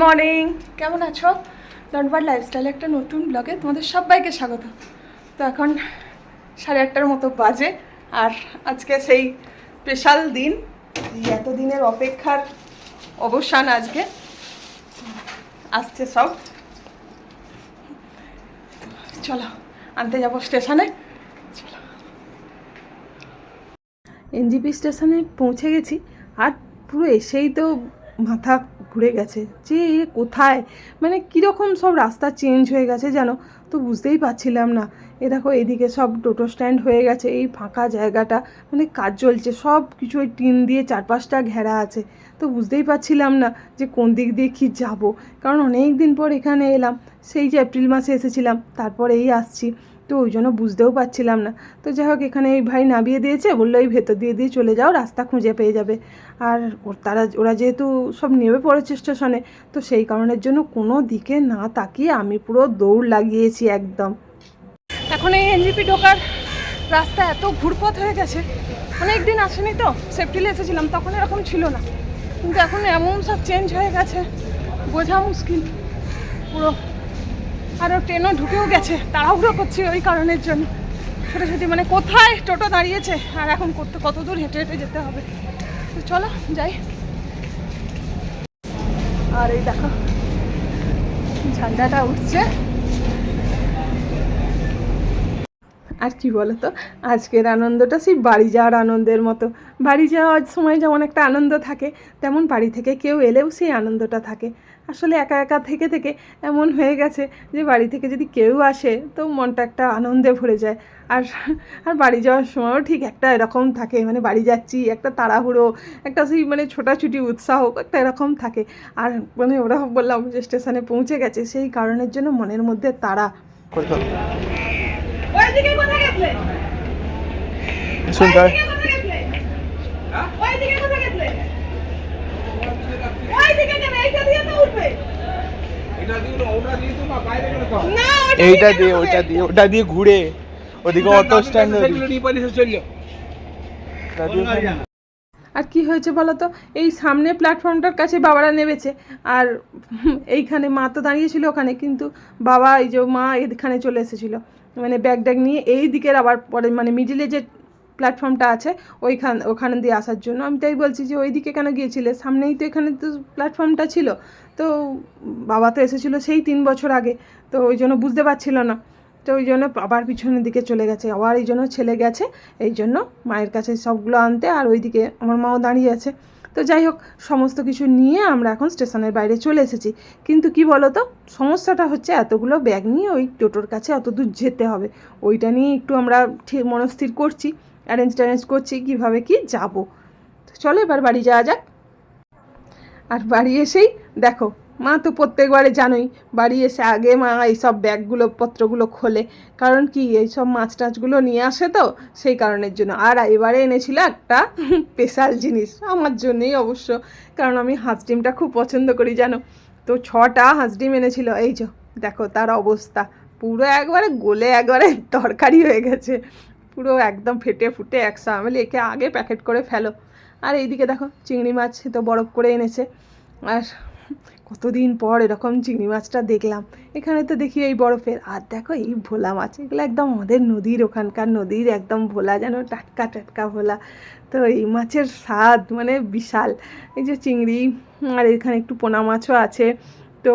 Morning. কেমন আছো? দনবার লাইফস্টাইলে একটা নতুন ব্লগে তোমাদের সবাইকে স্বাগত। তো এখন সাড়ে আটটার মতো বাজে আর আজকে সেই স্পেশাল দিন এতদিনের অপেক্ষার অবসান আজকে। আসছে সব। চলো আনতে যাব স্টেশনে। চলো। এনজিপি স্টেশনে পৌঁছে গেছি আর পুরো এসেই তো মাথা ঘুরে গেছে। যে এ কোথায়? মানে কীরকম সব রাস্তা চেঞ্জ হয়ে গেছে জানো তো বুঝতেই পারছিলাম না। এ দেখো, এদিকে সব টোটো স্ট্যান্ড হয়ে গেছে, এই ফাঁকা জায়গাটা মানে কাজ চলছে, সব কিছু ওই টিন দিয়ে চারপাশটা ঘেরা আছে। তো বুঝতেই পারছিলাম না যে কোন দিক দিয়ে কী যাব। কারণ অনেক দিন পর এখানে এলাম, সেই যে এপ্রিল মাসে এসেছিলাম তারপর এই আসছি। তো ওই জন্য বুঝতেও পারছিলাম না। তো যাই হোক, এখানে এই ভাই নামিয়ে দিয়েছে, বলল, এই ভেতর দিয়ে দিয়ে চলে যাও, রাস্তা খুঁজে পেয়ে যাবে। আর তারা, ওরা যেহেতু সব নেমে পড়েছে স্টেশনে, তো সেই কারণের জন্য কোনো দিকে না তাকিয়ে আমি পুরো দৌড় লাগিয়েছি একদম। এখন এই এনজিপি ঢোকার রাস্তা এত ঘুরপথ হয়ে গেছে অনেক দিন আসেনি তো সেফটিলে এসেছিলাম, তখন এরকম ছিল না। কিন্তু এখন এমন সব চেঞ্জ হয়ে গেছে, বোঝা মুশকিল, পুরো। আরও ট্রেনও ঢুকেও গেছে, তাড়াহুড়ো করছি ওই কারণের জন্য। ছোটাছুটি মানে কোথায় টোটো দাঁড়িয়েছে আর এখন করতে কত দূর হেঁটে হেঁটে যেতে হবে। তো চলো, যাই। আর এই দেখো, ঝান্ডাটা উঠছে। আর কি বলতো, আজকের আনন্দটা সেই বাড়ি যাওয়ার আনন্দের মতো। বাড়ি যাওয়ার সময় যেমন একটা আনন্দ থাকে, তেমন বাড়ি থেকে কেউ এলেও সেই আনন্দটা থাকে। আসলে একা একা থেকে থেকে এমন হয়ে গেছে যে বাড়ি থেকে যদি কেউ আসে তো মনটা একটা আনন্দে ভরে যায়। আর আর বাড়ি যাওয়ার সময়ও ঠিক একটা এরকম থাকে। মানে বাড়ি যাচ্ছি একটা তাড়াহুড়ো একটা সেই মানে ছোটাছুটি উৎসাহ একটা এরকম থাকে। আর মানে ওরা বললাম যে স্টেশনে পৌঁছে গেছে সেই কারণের জন্য মনের মধ্যে তাড়া। ওইদিকে কোথায় গেছিলে সুন্দর ওইদিকে কোথায় গেছিলে ওইদিকে কেন এইটা দিয়ে দিয়ে ওটা দিয়ে ঘুরে। ওদিকে অটো স্ট্যান্ড আর কি হয়েছে বলো তো? এই সামনে প্ল্যাটফর্মটার কাছে বাবারা নেমেছে। আর এইখানে মা তো দাঁড়িয়েছিল ওখানে কিন্তু বাবা এই যে মা এখানে চলে এসেছিল। মানে ব্যাগ ট্যাগ নিয়ে এই দিকের আবার পরে মানে মিডিলে যে প্ল্যাটফর্মটা আছে, ওইখান, ওখানে দিয়ে আসার জন্য। আমি তাই বলছি যে ওই দিকে কেন গিয়েছিলে? সামনেই তো এখানে তো প্ল্যাটফর্মটা ছিল। তো বাবা তো এসেছিল সেই তিন বছর আগে, তো ওই জন্য বুঝতে পারছিল না। তো ওই জন্য আবার পিছনের দিকে চলে গেছে। আবার এই জন্য ছেলে গেছে, এই জন্য মায়ের কাছে সবগুলো আনতে আর ওইদিকে আমার মাও দাঁড়িয়ে আছে। তো যাই হোক, সমস্ত কিছু নিয়ে আমরা এখন স্টেশনের বাইরে চলে এসেছি। কিন্তু কি বলো তো সমস্যাটা হচ্ছে এতগুলো ব্যাগ নিয়ে ওই টোটোর কাছে অত দূর যেতে হবে। ওইটা নিয়ে একটু আমরা ঠিক মনস্থির করছি। অ্যারেঞ্জ ট্যারেঞ্জ করছি, কীভাবে কি যাব। তো চলো এবার বাড়ি যাওয়া যাক। আর বাড়ি এসেই দেখো, মা তো প্রত্যেকবারে জানোই, বাড়ি এসে আগে মা এইসব ব্যাগগুলো, পত্রগুলো খোলে। কারণ কি, এইসব মাছ টাছগুলো নিয়ে আসে তো, সেই কারণের জন্য। আর এবারে এনেছিল একটা স্পেশাল জিনিস, আমার জন্যই অবশ্য। কারণ আমি হাঁস ডিমটা খুব পছন্দ করি, জানো? তো ছটা হাঁস ডিম এনেছিল, এই যে দেখো তার অবস্থা। পুরো একবারে গোলে একবারে তরকারি হয়ে গেছে। পুরো একদম ফেটে ফুটে একশো আমি একে আগে প্যাকেট করে ফেলো। আর এইদিকে দেখো, চিংড়ি মাছ তো বরফ করে এনেছে। আর কতদিন পর এরকম চিংড়ি মাছটা দেখলাম। এখানে তো দেখি এই বরফের। আর দেখো এই ভোলা মাছ, এগুলো একদম আমাদের নদীর, ওখানকার নদীর একদম ভোলা যেন, টাটকা টাটকা ভোলা। তো এই মাছের স্বাদ মানে বিশাল। এই যে চিংড়ি, আর এখানে একটু পোনা মাছও আছে। তো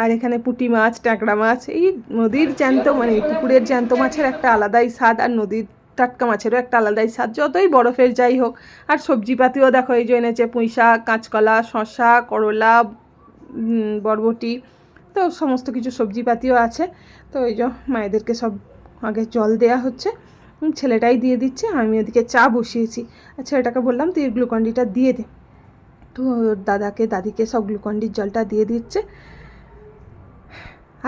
আর এখানে পুঁটি মাছ, ট্যাংরা মাছ, এই নদীর জ্যান্ত মানে পুকুরের জ্যান্ত মাছের একটা আলাদাই স্বাদ আর নদীর টাটকা মাছেরও একটা আলাদাই স্বাদ। যতই বরফের যাই হোক, আর সবজিপাতিও দেখো এই যে এনেছে পুঁই শাক, কাঁচকলা শশা করলা বরবটি, তো সমস্ত কিছু সবজিপাতিও আছে। তো এই যে মায়েদেরকে সব আগে জল দেয়া হচ্ছে ছেলেটাই দিয়ে দিচ্ছে, আমি ওদিকে চা বসিয়েছি। আর ছেলেটাকে বললাম, তুই গ্লুকন্ডিটা দিয়ে দে। তো দাদাকে, দাদিকে সব গ্লুকন্ডির জলটা দিয়ে দিচ্ছে।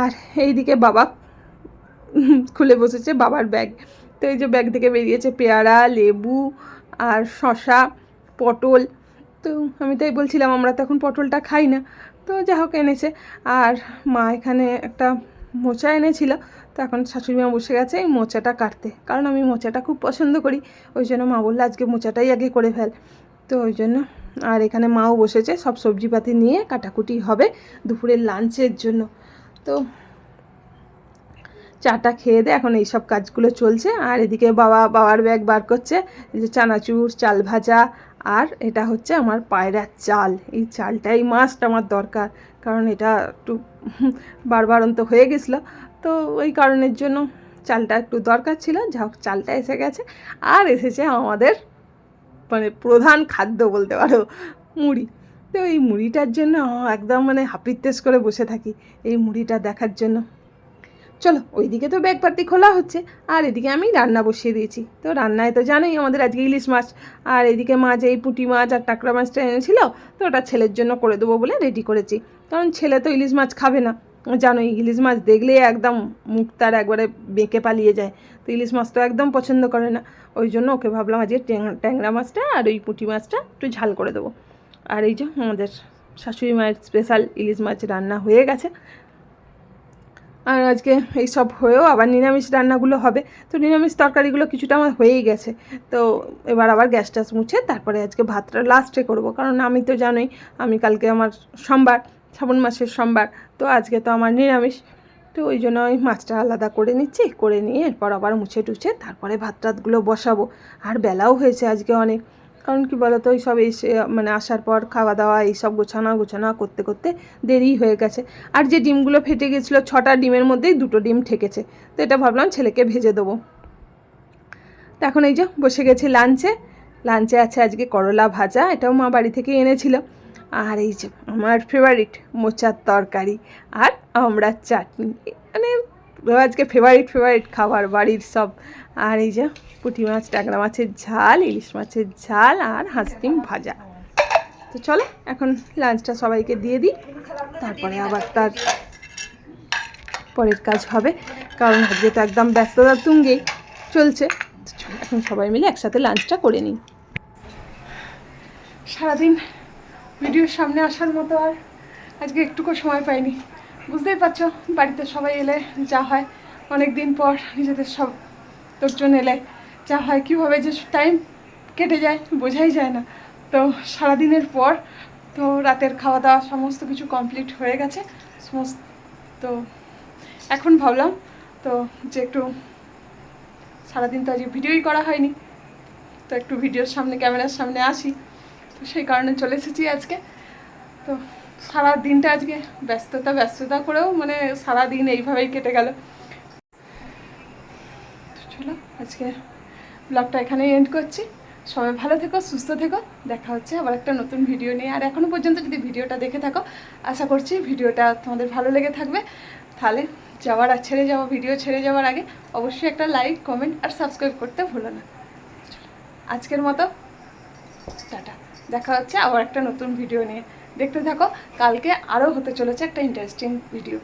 আর এইদিকে বাবা খুলে বসেছে বাবার ব্যাগ। তো এই যে ব্যাগ থেকে বেরিয়েছে পেয়ারা, লেবু আর শশা পটল। তো আমি তাই বলছিলাম, আমরা তো এখন পটলটা খাই না। তো যা হোক এনেছে। আর মা এখানে একটা মোচা এনেছিল। তো এখন শাশুড়ি মা বসে গেছে এই মোচাটা কাটতে। কারণ আমি মোচাটা খুব পছন্দ করি। ওই জন্য মা বলল, আজকে মোচাটাই আগে করে ফেল। তো ওই জন্য আর এখানে মাও বসেছে। সব সবজিপাতি নিয়ে কাটাকুটি হবে দুপুরের লাঞ্চের জন্য। তো চাটা খেয়ে দে, এখন এই সব কাজগুলো চলছে। আর এদিকে বাবা, বাবার ব্যাগ বার করছে যে চানাচুর, চাল ভাজা, আর এটা হচ্ছে আমার পায়রার চাল। এই চালটাই মাস্ট আমার দরকার, কারণ এটা একটু বারবারন্ত হয়ে গেছিল। তো ওই কারণের জন্য চালটা একটু দরকার ছিল, যা হোক চালটা এসে গেছে। আর এসেছে আমাদের মানে প্রধান খাদ্য বলতে পারো, মুড়ি। তো এই মুড়িটার জন্য একদম মানে হাপিত্তেস করে বসে থাকি, এই মুড়িটা দেখার জন্য। চলো, ওইদিকে তো ব্যাগ পাতি খোলা হচ্ছে, আর এদিকে আমি রান্না বসিয়ে দিয়েছি। তো রান্নায় তো জানোই আমাদের আজকে ইলিশ মাছ, আর এদিকে মাছ এই পুঁটি মাছ আর টাকরা মাছটা এনেছিল, তো ওটা ছেলের জন্য করে দেবো বলে রেডি করেছি। কারণ ছেলে তো ইলিশ মাছ খাবে না, জানোই ইলিশ মাছ দেখলেই একদম মুখ তার একবারে বেঁকে পালিয়ে যায়, তো ইলিশ মাছ তো একদম পছন্দ করে না। ওই জন্য ওকে ভাবলাম আজকে ট্যাং- ট্যাংরা মাছটা আর ওই পুঁটি মাছটা একটু ঝাল করে দেবো। আর এই যে আমাদের শাশুড়ি মায়ের স্পেশাল ইলিশ মাছ রান্না হয়ে গেছে। আর আজকে এই সব হয়েও আবার নিরামিষ রান্নাগুলো হবে। তো নিরামিষ তরকারিগুলো কিছুটা আমার হয়েই গেছে। তো এবার আবার গ্যাস ট্যাস মুছে তারপরে আজকে ভাতটা লাস্টে করব। কারণ আমি তো জানোই, আমি কালকে আমার সোমবার, শ্রাবণ মাসের সোমবার, তো আজকে তো আমার নিরামিষ। তো ওই জন্য ওই মাছটা আলাদা করে নিচ্ছি, করে নিয়ে এরপর আবার মুছে টুছে তারপরে ভাত টাতগুলো বসাবো। আর বেলাও হয়েছে আজকে অনেক। কারণ কি বলতো ওই সব এসে মানে আসার পর খাওয়া দাওয়া এইসব গোছানো গোছানো করতে করতে দেরি হয়ে গেছে। আর যে ডিমগুলো ফেটে গেছিল, ছটা ডিমের মধ্যেই দুটো ডিম ঠেকেছে। তো এটা ভাবলাম ছেলেকে ভেজে দেবো। তো এখন এই যে বসে গেছি লাঞ্চে। লাঞ্চে আছে আজকে করলা ভাজা, এটাও মা বাড়ি থেকে এনেছিল। আর এই যে আমার ফেভারিট মোচার তরকারি আর আমড়ার চাটনি। মানে আজকে ফেভারিট ফেভারিট খাবার বাড়ির সব। আর এই যে পুঁটি মাছ টাকরা মাছের ঝাল, ইলিশ মাছের ঝাল আর হাঁস ডিম ভাজা। তো চলো, এখন লাঞ্চটা সবাইকে দিয়ে দিই। তারপরে আবার তার পরের কাজ হবে। কারণ আজকে তো একদম ব্যস্ততা তুঙ্গেই চলছে। এখন সবাই মিলে একসাথে লাঞ্চটা করে নিই। সারাদিন ভিডিওর সামনে আসার মতো আর আজকে একটুকু সময় পাইনি। বুঝতেই পারছ, বাড়িতে সবাই এলে যা হয়। অনেক দিন পর নিজেদের সব লোকজন এলে যা হয়। কীভাবে যে টাইম কেটে যায় বোঝাই যায় না। তো সারাদিনের পর তো রাতের খাওয়া দাওয়া সমস্ত কিছু কমপ্লিট হয়ে গেছে। সমস্ত তো এখন ভাবলাম তো যে একটু সারাদিন তো আজকে ভিডিওই করা হয়নি। তো একটু ভিডিওর সামনে ক্যামেরার সামনে আসি। তো সেই কারণে চলে এসেছি আজকে। তো সারা দিনটা আজকে ব্যস্ততা ব্যস্ততা করেও মানে সারা দিন এইভাবেই কেটে গেল। চলো, আজকে ব্লগটা এখানেই এন্ড করছি। সবাই ভালো থেকো, সুস্থ থেকো। দেখা হচ্ছে আবার একটা নতুন ভিডিও নিয়ে। আর এখনও পর্যন্ত যদি ভিডিওটা দেখে থাকো, আশা করছি ভিডিওটা তোমাদের ভালো লেগে থাকবে। তাহলে যাওয়ার আর ছেড়ে যাওয়া ভিডিও ছেড়ে যাওয়ার আগে অবশ্যই একটা লাইক কমেন্ট আর সাবস্ক্রাইব করতে ভুলো না। আজকের মতো, টাটা। দেখা হচ্ছে আবার একটা নতুন ভিডিও নিয়ে। দেখতে থাকো। কালকে আরও হতে চলেছে একটা ইন্টারেস্টিং ভিডিও